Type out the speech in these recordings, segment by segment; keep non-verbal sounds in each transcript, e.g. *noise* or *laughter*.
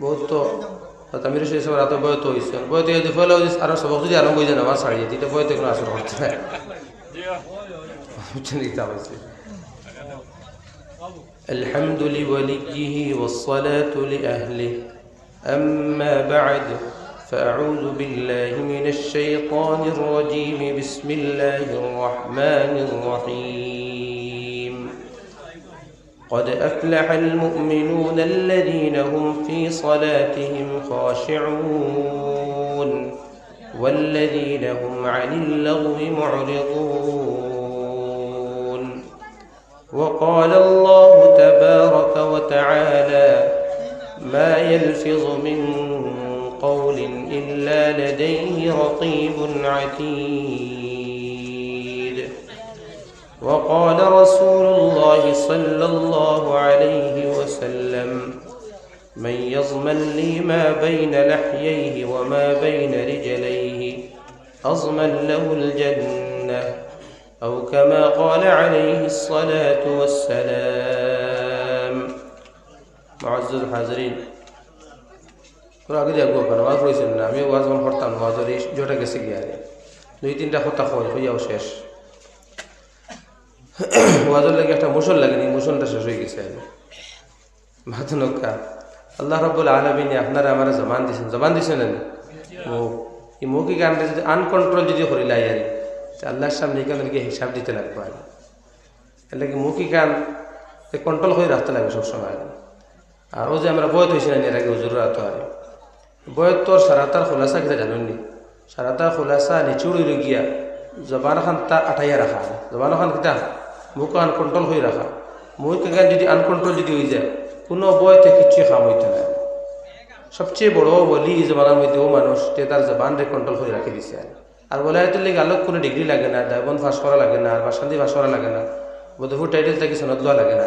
বহুত তো তামির সেই সব রাতে বয়ত হয়েছে বয়ত যদি ফলে আর সবক যদি আরম্ভ হয়ে যায় নামাজ ছাড়িয়ে দিতে বয়তে কোনো আসর করতে হয় বুঝছেন দিতে হয়েছে الحمد لوليه والصلاة لأهله أما بعد فأعوذ بالله من الشيطان الرجيم بسم الله الرحمن الرحيم قد أفلح المؤمنون الذين هم في صلاتهم خاشعون والذين هم عن اللغو معرضون وقال الله تبارك وتعالى ما يلفظ من قول إلا لديه رقيب عتيد وقال رسول الله صلى الله عليه وسلم من يضمن لي ما بين لحييه وما بين رجليه أضمن له الجنة أو كما قال عليه الصلاة والسلام معزز الحاضرين তোর আগে দেখবো কেন আওয়াজ রয়েছেন না আমি ওয়াজ যখন করতাম ওয়াজের এই জোটা গেছে গিয়ে দুই তিনটা কথা হয় হইয়াও শেষ *coughs* ওয়াজের লাগে একটা মোশন লাগেনি, মোশনটা শেষ হয়ে গেছে। মাথনকা আল্লাহ রব্বুল আলমিনে আপনারা আমার জমান দিছেন জমান দিছেন না? মুখ এই মৌখিক গানটা যদি আনকন্ট্রোল যদি করিলাই আর আল্লাহর সামনে এখানে গিয়ে হিসাব দিতে লাগবে আর। এর কি মৌখিক গান কন্ট্রোল করে রাখতে লাগবে সবসময় আর। ও যে আমরা বয়ত হয়েছি না, এর আগে হুজুর রাত আর। বয়ত তোর সারাতার খোলাসা কিনা জানেননি? সারাতার খোলাসা নিচুড়ি গিয়া জবান খান তা আঠাইয়া রাখা জবান খান কিতা? মুখ আনকন্ট্রোল হয়ে রাখা মুখ গান যদি আনকন্ট্রোল যদি হয়ে যায় কোনো বয়তে কিচ্ছু খাম হইতে না সবচেয়ে বড় বলি এই জমানার মধ্যে ও মানুষ যে তার জবানরে কন্ট্রোল করে রাখি দিছে আর বলে হয়তো লেগে আলোক কোনো ডিগ্রি লাগে না দায়বন ফাঁস করা লাগে না আর বাসান্তি ফাঁস করা লাগে না বোধহু টাইটেল থেকে সনদ লওয়া লাগে না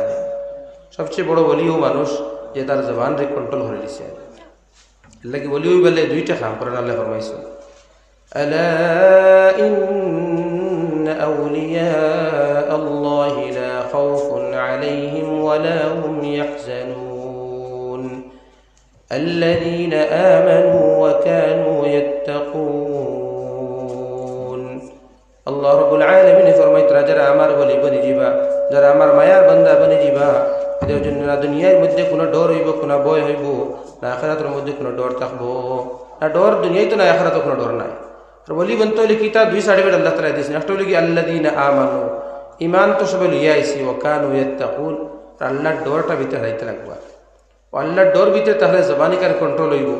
সবচেয়ে বড় বলি ও মানুষ যে তার জবানরে কন্ট্রোল করে দিছে এর লাগে বলি ওই বেলে দুইটা খাম করে আল্লাহ ফরমাইছে ألا إن أولياء الله لا خوف عليهم ولا هم يحزنون الذين آمنوا وكانوا يتقون الله رب العالمين فرميت যারা আমার বলি বনি যাবা যারা আমার মায়ার বান্দা বনি যাবা এদের জন্য না দুনিয়ার মধ্যে কোনো ডর হইব কোনো ভয় হইব না আখরাতের মধ্যে কোনো ডর থাকবো না ডর দুনিয়ায় তো না আখরাতে কোনো ডর নাই আর বলি বলতে হলে কিতা দুই সার্টিফিকেট আল্লাহ তালা দিয়েছেন একটা হলে কি আল্লাহ দিন আমানো ಇಮಾನ್ ತುಷಬಲು ಇಯಾಯಿಸಿ ವಕಾನು ಎತ್ತೂನ್ ಅಲ್ಲ ಡೋರ್ಟ ಬಿತ್ತೆ ರೈತಲಾಗುವ ಅಲ್ಲ ಡೋರ್ ಬಿತ್ತೆ ತಹಲೆ ಜಬಾನಿಕರ ಕಂಟ್ರೋಲ್ ಹೋಯ್ಬು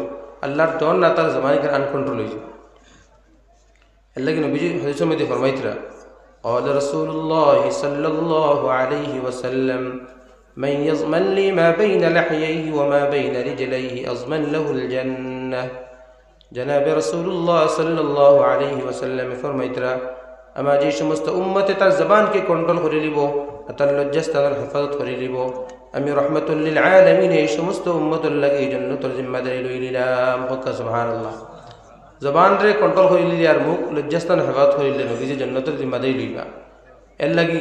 ಅಲ್ಲ ಡೋರ್ ನಾ ತಹಲೆ ಜಬಾನಿಕರ ಅನ್ಕಂಟ್ರೋಲ್ ಹೋಯ್ಬು ಎಲ್ಲಗಿ ನಬಿಜಿ ಹದಿಸ ಮಧ್ಯೆ ಫರ್ಮಾಯ್ತಿರ قال رسول الله صلى الله عليه وسلم من يضمن لي ما بين لحييه وما بين رجليه أضمن له الجنة جناب رسول الله صلى الله عليه وسلم فرميترا আমার যে সমস্ত উম্মতে তার জবানকে কন্ট্রোল করে নিব তার লজ্জাস্থানের হেফাজত করে নিব আমি রহমতুল্লিল আলমিন এই সমস্ত উম্মতুল্লাহকে এই জন্য তোর জিম্মাদারি লই নিলাম হকা সুহান আল্লাহ জবান রে কন্ট্রোল করিলি আর মুখ লজ্জাস্থান হেফাজত করিলে নবীজি জন্নতের জিম্মাদারি লইবা এর লাগি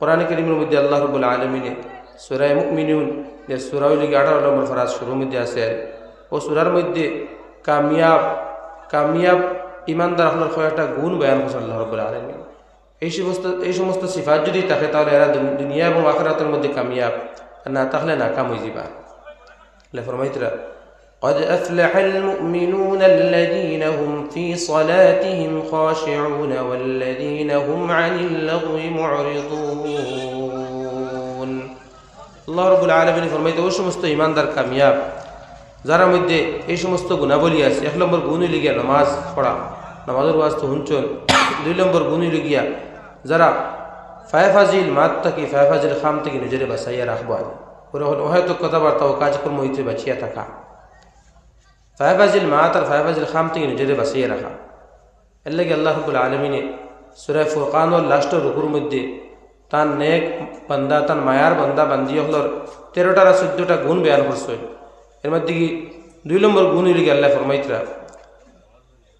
কোরআন করিমের মধ্যে আল্লাহ রবুল আলমিনে সুরায় মুমিনুন যে সুরাউল লিগে আঠারো নম্বর ফরাজ শুরুর মধ্যে আছে ও সুরার মধ্যে কামিয়াব কামিয়াব ইমানদার আপনার কয়েকটা গুণ বয়ান করছে আল্লাহ রবুল আলমিন এই সমস্ত এই সমস্ত সিফাত যদি থাকে তাহলে এরা দুনিয়া এবং আখরাতের মধ্যে কামিয়াব আর না তাহলে নাকাম হয়ে যাবা ফরমাইতরা قد أفلح المؤمنون الذين هم في صلاتهم خاشعون والذين هم عن اللغو معرضون আল্লাহ রবুল আলমিন ফরমাইতে ওই সমস্ত ইমানদার কামিয়াব যারা মধ্যে এই সমস্ত গুণাবলী আছে, এক নম্বর গুণ লিগিয়া নামাজ পড়া, নামাজের ওয়াজ তো হুঞ্চন দুই নম্বর গুণ লিগিয়া যারা ফায়ফাজিল মাত থাকি, ফায়ফাজিল খাম থেকে নিজেরে বাঁচাইয়া রাখব। হয়তো কথাবার্তা ও কাজকর্ম হইতে বাঁচিয়া থাকা। ফায়ফাজিল মাত আর ফায়ফাজিল খাম থেকে নিজেরে বাঁচিয়ে রাখা। এর লাগে আল্লাহ রবুল আলমিনে সুরায় ফুরকানোর লাস্টের রুকুর মধ্যে তার নেক বান্দা, তার মায়ার বান্দা, বান্দি হলর তেরোটার চোদ্দটা গুণ বয়ান করছে। এর মধ্যে কি দুই নম্বর গুণ লিগে আল্লাহ ফরমাইতরা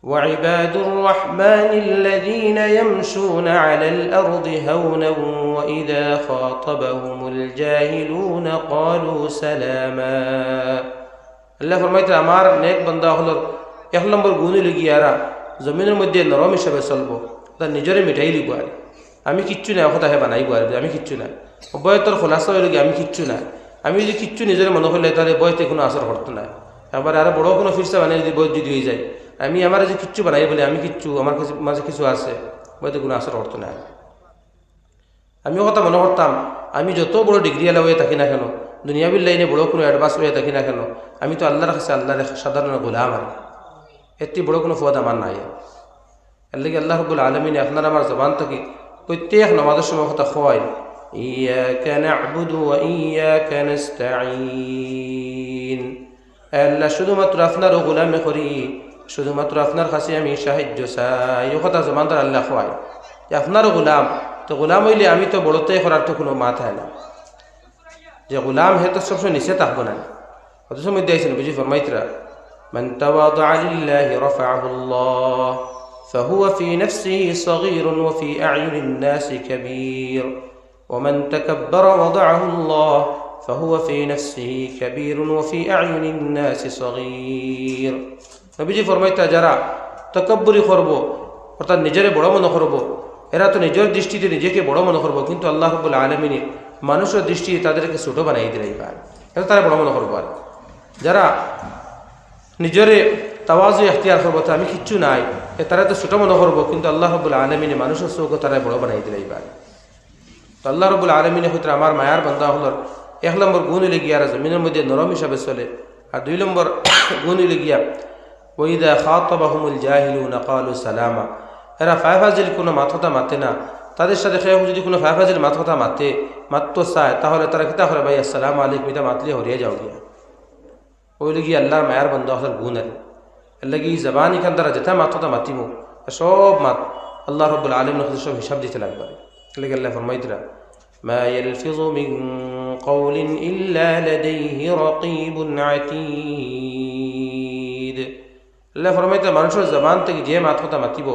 وعباد الرحمن الذين يمشون على الأرض هونا وإذا خاطبهم الجاهلون قالوا سلاما আল্লাহ ফরমাইতে আমার নেক বন্ধা হলো এক নম্বর গুণ লিগিয়ারা জমিনের মধ্যে নরম হিসাবে চলবো তার নিজরে মিঠাই লিব আর আমি কিচ্ছু নাই কথা হে বানাইব আর আমি কিচ্ছু নাই বয়তর খোলাসা হইলে আমি কিচ্ছু নাই আমি যদি কিচ্ছু নিজের মনে করলে তাহলে বয়তে কোনো আসর করতো না। আবার আরও বড় কোনো ফিরসা বানাই যদি বয় যদি হয়ে যায়। আমি আমার যে কিচ্ছু বানাই বলে আমি কিচ্ছু, আমার কাছে মাঝে কিছু আছে বয়তে কোনো আসর করতো না। আমিও কথা মনে করতাম, আমি যত বড় ডিগ্রি এলা হয়ে থাকি না কেন দুনিয়াবির লাইনে বড় কোনো অ্যাডভান্স হয়ে থাকি না কেন, আমি তো আল্লাহর কাছে আল্লাহর সাধারণ গোলাম আর। এটি বড় কোনো ফদ আমার নাই। লাগে আল্লাহ রবুল আলমিনে আপনার আমার জবান থাকি প্রত্যেক নমাজের সময় কথা খোয়াই إياك نعبد وإياك نستعين আল্লাহ শুধুমাত্র আপনারও গোলামে করি শুধুমাত্র আপনার কাছে আমি সাহায্য চাই ও কথা জমান তার আল্লাহ খোয়াই যে আপনারও গোলাম তো গোলাম হইলে আমি তো বড়তে করার তো কোনো মাথা না যে গোলাম হে তো সবসময় নিচে থাকবো না অথচ মধ্যে আইসেন বুঝি ফরমাইতরা من تواضع لله رفعه الله فهو في نفسه صغير وفي أعين الناس كبير ومن تكبر وضعه الله فهو في نفسه كبير وفي أعين الناس صغير নবীজি ফরমাইতা যারা তকব্বরি করব অর্থাৎ নিজেরে বড় মনে করব এরা তো নিজের দৃষ্টিতে নিজেকে বড় মনে করবো কিন্তু আল্লাহ রবুল আলমিনী মানুষের দৃষ্টি তাদেরকে ছোট বানাই দিলাই পার এটা তারা বড় মনে করবো আর যারা নিজরে তাওয়াজু এখতিয়ার করবো তো আমি কিচ্ছু নাই এ তারা তো ছোট মনে করবো কিন্তু আল্লাহ রবুল আলমিনী মানুষের চৌক তারা বড় বানাই দিলাই পার তো আল্লাহ রবুল আলমিনে হইতে আমার মায়ার বান্ধা হলর এক নম্বর গুণ হলে গিয়া জমিনের মধ্যে নরম হিসাবে চলে। আর দুই নম্বর *coughs* গুণ হলে গিয়া ওইদা খাতবাহুমুল জাহিলু নকালু সালামা। এরা ফাইফাজিল কোনো মাথতা মাতে না। তাদের সাথে খেয়ে যদি কোনো ফাইফাজিল মাথতা মাতে, মাত্র চায়, তাহলে তারা কিতা করে? ভাই, আসসালাম আলাইকুম, এটা মাতলে হরিয়া যাও গিয়া ওই লগি আল্লাহর মায়ার বন্ধ হলার গুণ আর লাগি জবান এখান তারা যেটা মাথতা মাতিমু, সব মাত আল্লাহ রব্বুল আলম সব হিসাব দিতে লাগবে। لقى الله فرميتنا ما يلفظ من قول إلا لديه رقيب عتيد আল্লাহ ফরমাইতে মানুষের জবান থেকে যে মাত কথা মাতিব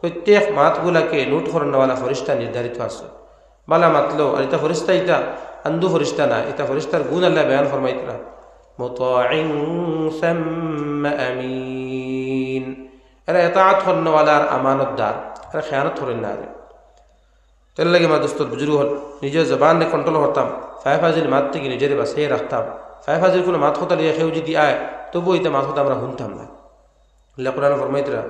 প্রত্যেক মাতগুলাকে নোট করানোওয়ালা ফরিস্তা নির্ধারিত আছে বালা মাতলো আর এটা ফরিস্তা এটা আন্দু ফরিস্তা না এটা ফরিস্তার গুণ আল্লাহ বয়ান ফরমাইতরা মুতাইন সাম্মা আমিন এরা এতাআত করানোওয়ালার আমানতদার এরা খেয়ানত করেন না তেল লাগে মা দোস্তর বুজুর্গ হল নিজের জবানে কন্ট্রোল করতাম ফাইভ হাজির মাত থেকে নিজের বাসাই রাখতাম ফাইভ হাজির কোনো মাত কথা লিয়ে খেয়েও যদি আয় তবুও এটা মাত কথা আমরা শুনতাম না আল্লাহ কোরআন ফরমাইতরা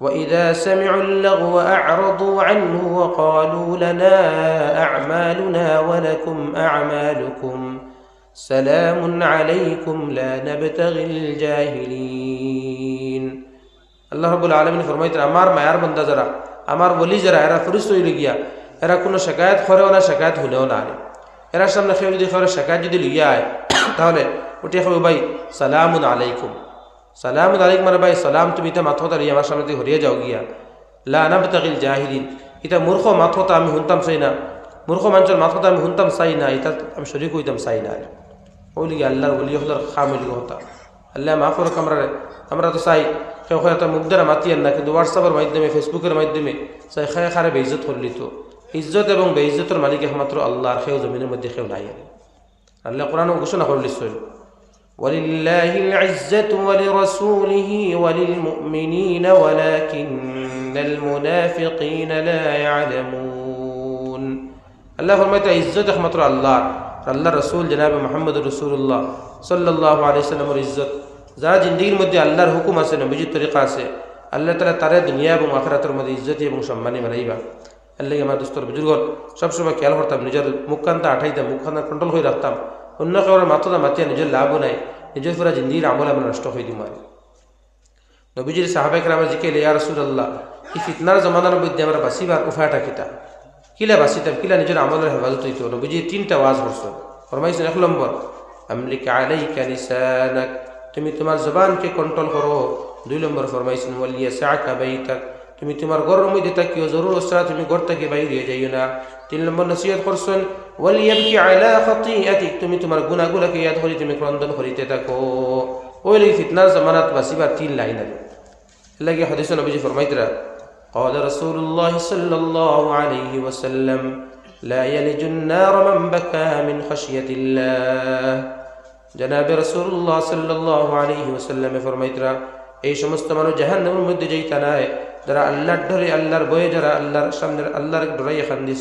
وإذا سمعوا اللغو أعرضوا عنه وقالوا لنا أعمالنا ولكم أعمالكم سلام عليكم لا نبتغي الجاهلين আল্লাহ রবুল আলমিন ফরমাইতে আমার মায়ার বন্দা যারা আমার বলি যারা এরা ফরিস্ত হইলে গিয়া এরা কোনো শেখায়ত করেও না, শেখায়ত হলেও না আরে এরার সামনে কেউ যদি করে শেখায়ত যদি লইয়া আয়, তাহলে ওটি কেউ ভাই, সালামুন আলাইকুম। সালামুন আলাইকুম মানে ভাই, সালাম, তুমি এটা মাথা লইয়া আমার সামনে দিয়ে হরিয়ে যাও গিয়া। লা নাব তাকিল জাহিদিন এটা মূর্খ মাথা আমি শুনতাম চাই না। মূর্খ মানুষের মাথা আমি শুনতাম চাই না। এটা আমি শরীর হইতাম চাই না। ওই লিগে আল্লাহর বলি হলার খামিলি হতা আল্লাহ, মাফ করক আমরা আমরা তো চাই, কেউ একটা মুখ দ্বারা মাতিয়ান না, কিন্তু হোয়াটসঅ্যাপের মাধ্যমে ফেসবুকের মাধ্যমে চাই, খায় খারে বেইজত করলি তো। ইজ্জত এবং বেইজ্জতের মালিক একমাত্র আল্লাহর সেও জমিনের মধ্যে কেউ নাই আল্লাহ কোরআন ঘোষণা করলি সই ولله العزة ولرسوله وللمؤمنين ولكن المنافقين لا يعلمون الله فرمائت عزت একমাত্র আল্লাহ আল্লাহ রসুল জনাব মোহাম্মদ রসুল্লাহ সাল্লাহ আলিয়া সাল্লামর ইজ্জত যারা জিন্দগির মধ্যে আল্লাহর হুকুম আছে নবীজির তরিকা আছে আল্লাহ তালা তারা দুনিয়া এবং আখরাতের মধ্যে ইজ্জতি এবং সম্মানী বানাইবা আল্লাহ আমার দোস্তর বুজুর্গ সবসময় খেয়াল করতাম, নিজের মুখখানটা আঠাইতাম, মুখখানটা কন্ট্রোল করে রাখতাম। অন্য কারোর মাথাটা মাতিয়া নিজের লাভও নাই, নিজের পুরা জিন্দির আমল আমরা নষ্ট হয়ে দিম আর নবীজির সাহাবেক আমার জিকে লিয়া রসুল আল্লাহ এই ফিতনার জমানার মধ্যে আমরা বাঁচিবার উফাটা কিতা? কিলা বাঁচিতাম, কিলা নিজের আমলের হেফাজত হইতো? নবীজি তিনটা ওয়াজ করছ ফরমাইছেন এক নম্বর, আমলিক আলাইকা লিসানাক তুমি তোমার জবানকে কন্ট্রোল করো। দুই নম্বর ফরমাইছেন ওয়ালিয়া সাকা বাইতাক তুমি তোমার গরম মধ্যে তাকিও জরুর অস্ত্রা তুমি ঘর থেকে বাইরে যাইও না তিন নম্বর নসিহত করছেন ওয়ালিয়াবকি আলা খাতিআতিক তুমি তোমার গুনাহগুলোকে ইয়াদ করি তুমি ক্রন্দন করিতে থাকো ওই লাগি ফিতনার জামানাত বাসিবার তিন লাইন আছে লাগে হাদিস নবীজি ফরমাইতরা قال رسول الله صلى الله عليه وسلم لا يلج النار من بكى من خشية الله জনাবে রসুল্লাহ সাল্লাহ আলহি ওসাল্লামে ফরমাইতরা এই সমস্ত মানুষ জাহান্নামের মধ্যে যেইতা নাই যারা আল্লাহর ডরে আল্লাহর বয়ে যারা আল্লাহর সামনে আল্লাহর ডরাই খান্দিস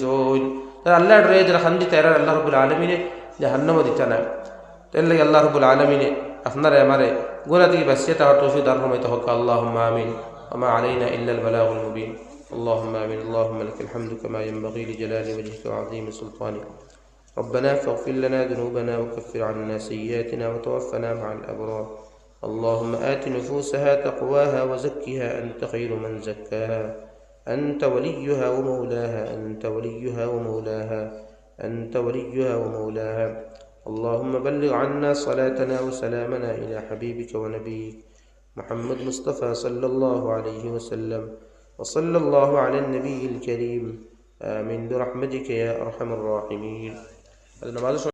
তারা আল্লাহর ডরে যারা খান্দি তারা আল্লাহ রবুল আলমিনে জাহান্নাম দিতা না তাই লাগে আল্লাহ রবুল আলমিনে আপনারে আমারে গুণা থেকে বাঁচিয়ে তাহার তৌফিক দান ফরমাইতে হোক আল্লাহ আমিন وما علينا إلا البلاغ المبين اللهم آمين اللهم لك الحمد كما ينبغي لجلال وجهك وعظيم سلطانك ربنا فاغفر لنا ذنوبنا وكفر عنا سيئاتنا وتوفنا مع الأبرار اللهم آت نفوسها تقواها وزكها أنت خير من زكاها. أنت وليها ومولاها أنت وليها ومولاها أنت وليها ومولاها. اللهم بلغ عنا صلاتنا وسلامنا إلى حبيبك ونبيك محمد مصطفى صلى الله عليه وسلم. وصلى الله على النبي الكريم. آمين برحمتك يا أرحم الراحمين.